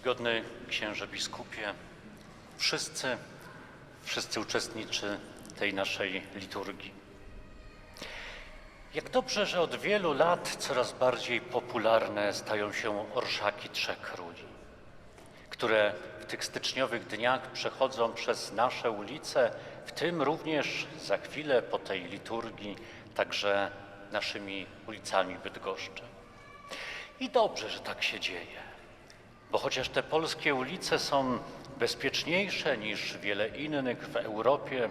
Czcigodny księże biskupie, wszyscy, wszyscy uczestniczy tej naszej liturgii. Jak dobrze, że od wielu lat coraz bardziej popularne stają się orszaki Trzech Króli, które w tych styczniowych dniach przechodzą przez nasze ulice, w tym również za chwilę po tej liturgii, także naszymi ulicami Bydgoszczy. I dobrze, że tak się dzieje, bo chociaż te polskie ulice są bezpieczniejsze niż wiele innych w Europie,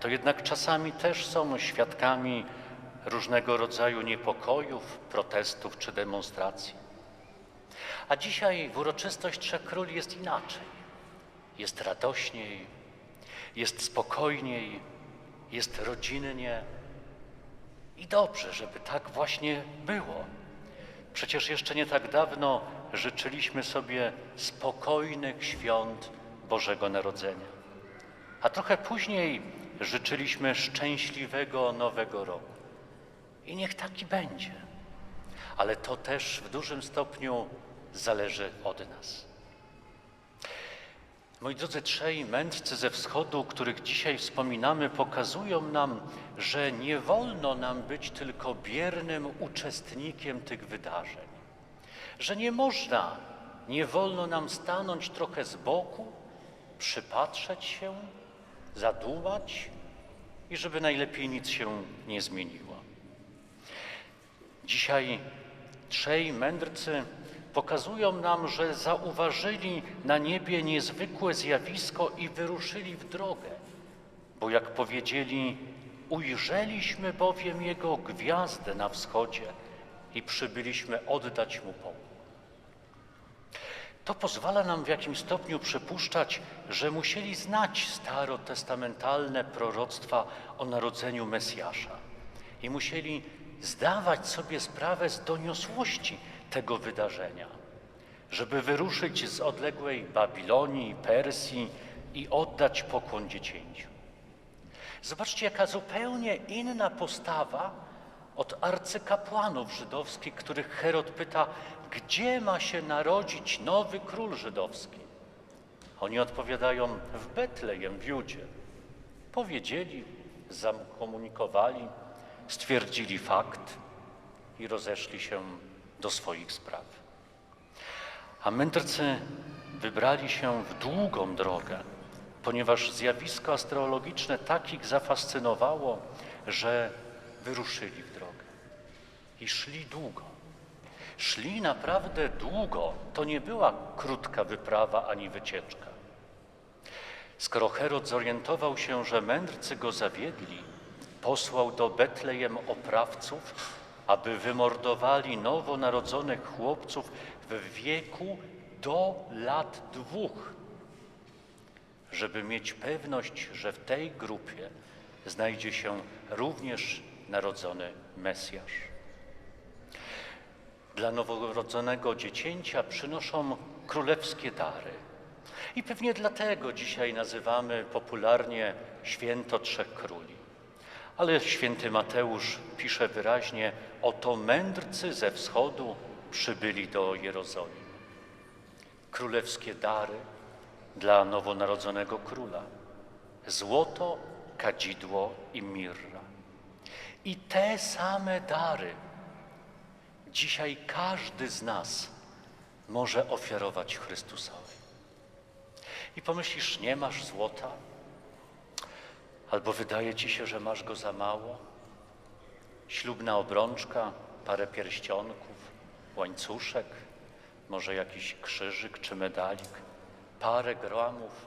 to jednak czasami też są świadkami różnego rodzaju niepokojów, protestów czy demonstracji. A dzisiaj w uroczystość Trzech Króli jest inaczej. Jest radośniej, jest spokojniej, jest rodzinnie. I dobrze, żeby tak właśnie było. Przecież jeszcze nie tak dawno życzyliśmy sobie spokojnych świąt Bożego Narodzenia. A trochę później życzyliśmy szczęśliwego Nowego Roku. I niech taki będzie. Ale to też w dużym stopniu zależy od nas. Moi drodzy, trzej mędrcy ze wschodu, których dzisiaj wspominamy, pokazują nam, że nie wolno nam być tylko biernym uczestnikiem tych wydarzeń. Że nie można, nie wolno nam stanąć trochę z boku, przypatrzeć się, zadumać i żeby najlepiej nic się nie zmieniło. Dzisiaj trzej mędrcy pokazują nam, że zauważyli na niebie niezwykłe zjawisko i wyruszyli w drogę, bo jak powiedzieli, ujrzeliśmy bowiem Jego gwiazdę na wschodzie i przybyliśmy oddać Mu pokój. To pozwala nam w jakimś stopniu przypuszczać, że musieli znać starotestamentalne proroctwa o narodzeniu Mesjasza i musieli zdawać sobie sprawę z doniosłości tego wydarzenia, żeby wyruszyć z odległej Babilonii, Persji i oddać pokłon dziecięciu. Zobaczcie, jaka zupełnie inna postawa od arcykapłanów żydowskich, których Herod pyta, gdzie ma się narodzić nowy król żydowski. Oni odpowiadają w Betlejem, w Judzie. Powiedzieli, zakomunikowali, stwierdzili fakt i rozeszli się do swoich spraw. A mędrcy wybrali się w długą drogę, ponieważ zjawisko astrologiczne tak ich zafascynowało, że wyruszyli w drogę i szli długo. Szli naprawdę długo. To nie była krótka wyprawa ani wycieczka. Skoro Herod zorientował się, że mędrcy go zawiedli, posłał do Betlejem oprawców, aby wymordowali nowonarodzonych chłopców w wieku do lat dwóch, żeby mieć pewność, że w tej grupie znajdzie się również narodzony Mesjasz. Dla noworodzonego dziecięcia przynoszą królewskie dary. I pewnie dlatego dzisiaj nazywamy popularnie święto Trzech Króli. Ale święty Mateusz pisze wyraźnie: Oto mędrcy ze wschodu przybyli do Jerozolimy. Królewskie dary dla nowonarodzonego króla: złoto, kadzidło i mirra. I te same dary dzisiaj każdy z nas może ofiarować Chrystusowi. I pomyślisz, nie masz złota? Albo wydaje ci się, że masz go za mało? Ślubna obrączka, parę pierścionków, łańcuszek, może jakiś krzyżyk czy medalik, parę gramów.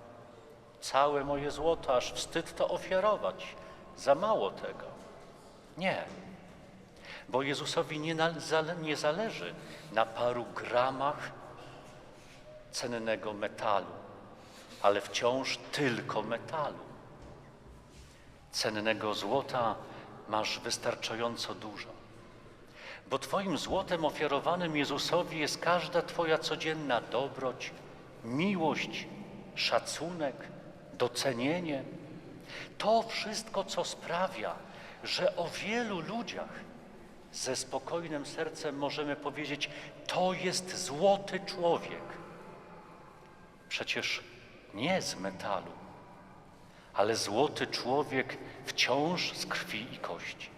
Całe moje złoto, aż wstyd to ofiarować. Za mało tego. Nie, bo Jezusowi nie, nie zależy na paru gramach cennego metalu, ale wciąż tylko metalu. Cennego złota masz wystarczająco dużo, bo Twoim złotem ofiarowanym Jezusowi jest każda Twoja codzienna dobroć, miłość, szacunek, docenienie. To wszystko, co sprawia, że o wielu ludziach ze spokojnym sercem możemy powiedzieć: To jest złoty człowiek. Przecież nie z metalu, ale złoty człowiek wciąż z krwi i kości.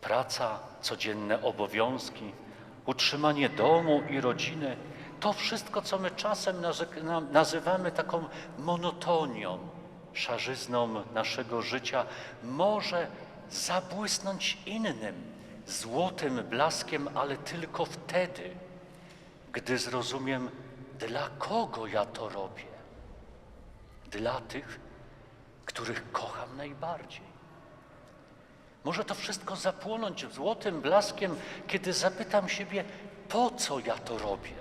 Praca, codzienne obowiązki, utrzymanie domu i rodziny to wszystko, co my czasem nazy- na- nazywamy taką monotonią, szarzyzną naszego życia, może zabłysnąć innym, złotym blaskiem, ale tylko wtedy, gdy zrozumiem, dla kogo ja to robię. Dla tych, których kocham najbardziej. Może to wszystko zapłonąć złotym blaskiem, kiedy zapytam siebie, po co ja to robię?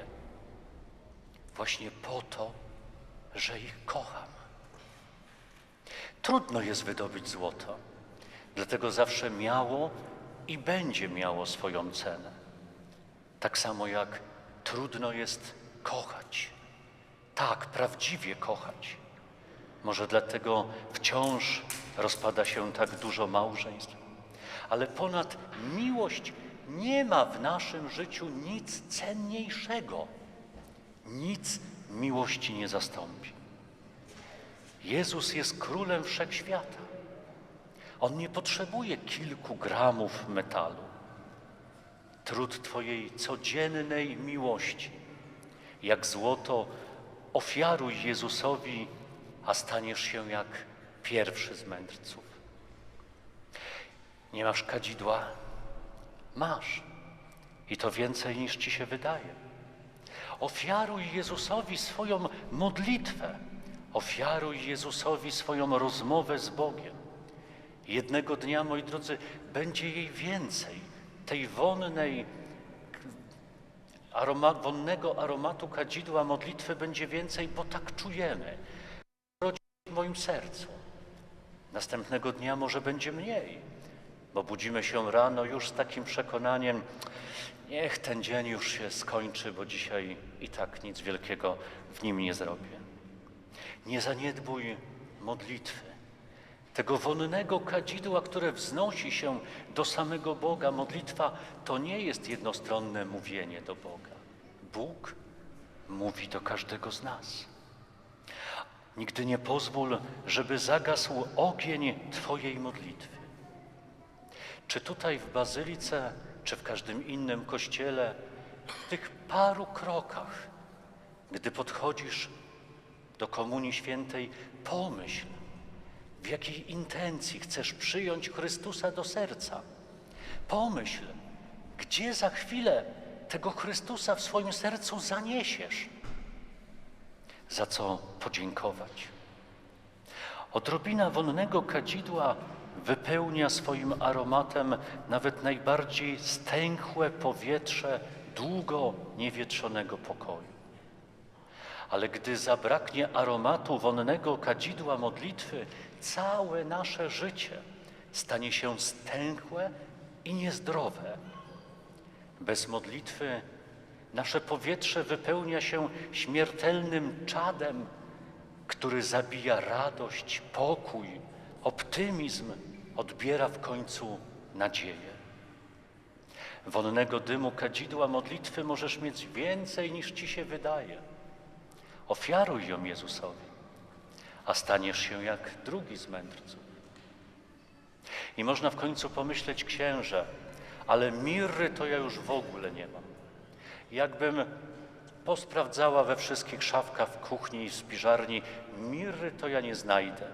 Właśnie po to, że ich kocham. Trudno jest wydobyć złoto, dlatego zawsze miało i będzie miało swoją cenę. Tak samo jak trudno jest kochać. Tak, prawdziwie kochać. Może dlatego wciąż rozpada się tak dużo małżeństw. Ale ponad miłość nie ma w naszym życiu nic cenniejszego. Nic miłości nie zastąpi. Jezus jest królem wszechświata. On nie potrzebuje kilku gramów metalu. Trud Twojej codziennej miłości, jak złoto, ofiaruj Jezusowi, a staniesz się jak pierwszy z mędrców. Nie masz kadzidła? Masz. I to więcej niż ci się wydaje. Ofiaruj Jezusowi swoją modlitwę. Ofiaruj Jezusowi swoją rozmowę z Bogiem. Jednego dnia, moi drodzy, będzie jej więcej. Tej wonnej, aroma, wonnego aromatu kadzidła modlitwy będzie więcej, bo tak czujemy. W moim sercu. Następnego dnia może będzie mniej, bo budzimy się rano już z takim przekonaniem, niech ten dzień już się skończy, bo dzisiaj i tak nic wielkiego w nim nie zrobię. Nie zaniedbuj modlitwy, tego wonnego kadzidła, które wznosi się do samego Boga. Modlitwa to nie jest jednostronne mówienie do Boga. Bóg mówi do każdego z nas. Nigdy nie pozwól, żeby zagasł ogień Twojej modlitwy. Czy tutaj w bazylice, czy w każdym innym kościele, w tych paru krokach, gdy podchodzisz do Komunii Świętej, pomyśl, w jakiej intencji chcesz przyjąć Chrystusa do serca. Pomyśl, gdzie za chwilę tego Chrystusa w swoim sercu zaniesiesz, za co podziękować. Odrobina wonnego kadzidła wypełnia swoim aromatem nawet najbardziej stęchłe powietrze długo niewietrzonego pokoju. Ale gdy zabraknie aromatu wonnego kadzidła modlitwy, całe nasze życie stanie się stęchłe i niezdrowe. Bez modlitwy nasze powietrze wypełnia się śmiertelnym czadem, który zabija radość, pokój, optymizm, odbiera w końcu nadzieję. Wonnego dymu kadzidła modlitwy możesz mieć więcej niż ci się wydaje. Ofiaruj ją Jezusowi, a staniesz się jak drugi z mędrców. I można w końcu pomyśleć, księże, ale mirry to ja już w ogóle nie mam. Jakbym posprawdzała we wszystkich szafkach w kuchni i w spiżarni, mirry to ja nie znajdę.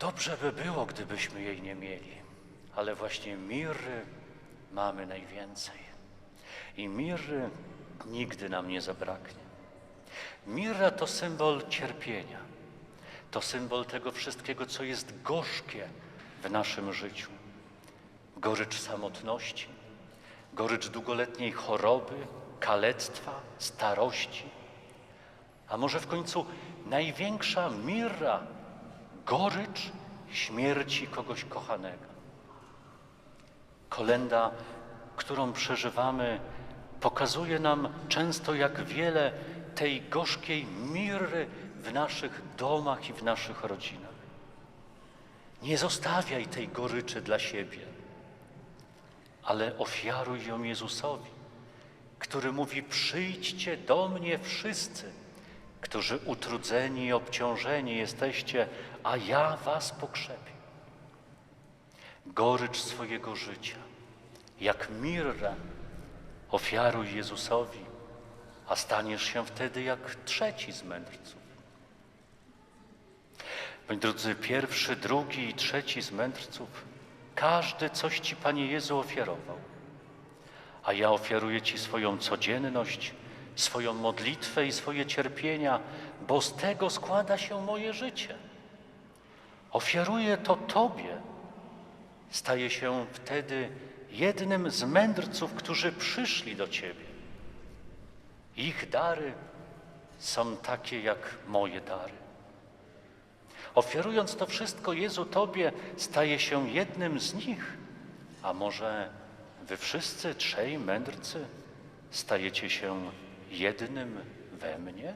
Dobrze by było, gdybyśmy jej nie mieli, ale właśnie mirry mamy najwięcej. I mirry nigdy nam nie zabraknie. Mirra to symbol cierpienia. To symbol tego wszystkiego, co jest gorzkie w naszym życiu. Gorycz samotności, gorycz długoletniej choroby, kalectwa, starości. A może w końcu największa mirra, gorycz śmierci kogoś kochanego. Kolenda, którą przeżywamy, pokazuje nam często, jak wiele tej gorzkiej mirry w naszych domach i w naszych rodzinach. Nie zostawiaj tej goryczy dla siebie, ale ofiaruj ją Jezusowi który mówi: Przyjdźcie do mnie wszyscy, którzy utrudzeni i obciążeni jesteście, a ja was pokrzepię. Gorycz swojego życia, jak mirrę, ofiaruj Jezusowi, a staniesz się wtedy jak trzeci z mędrców. Moi drodzy, pierwszy, drugi i trzeci z mędrców, każdy coś Ci, Panie Jezu, ofiarował. A ja ofiaruję Ci swoją codzienność, swoją modlitwę i swoje cierpienia, bo z tego składa się moje życie. Ofiaruję to Tobie. Staję się wtedy jednym z mędrców, którzy przyszli do Ciebie. Ich dary są takie jak moje dary. Ofiarując to wszystko Jezu Tobie, staje się jednym z nich. A może Wy wszyscy trzej mędrcy stajecie się jednym we mnie?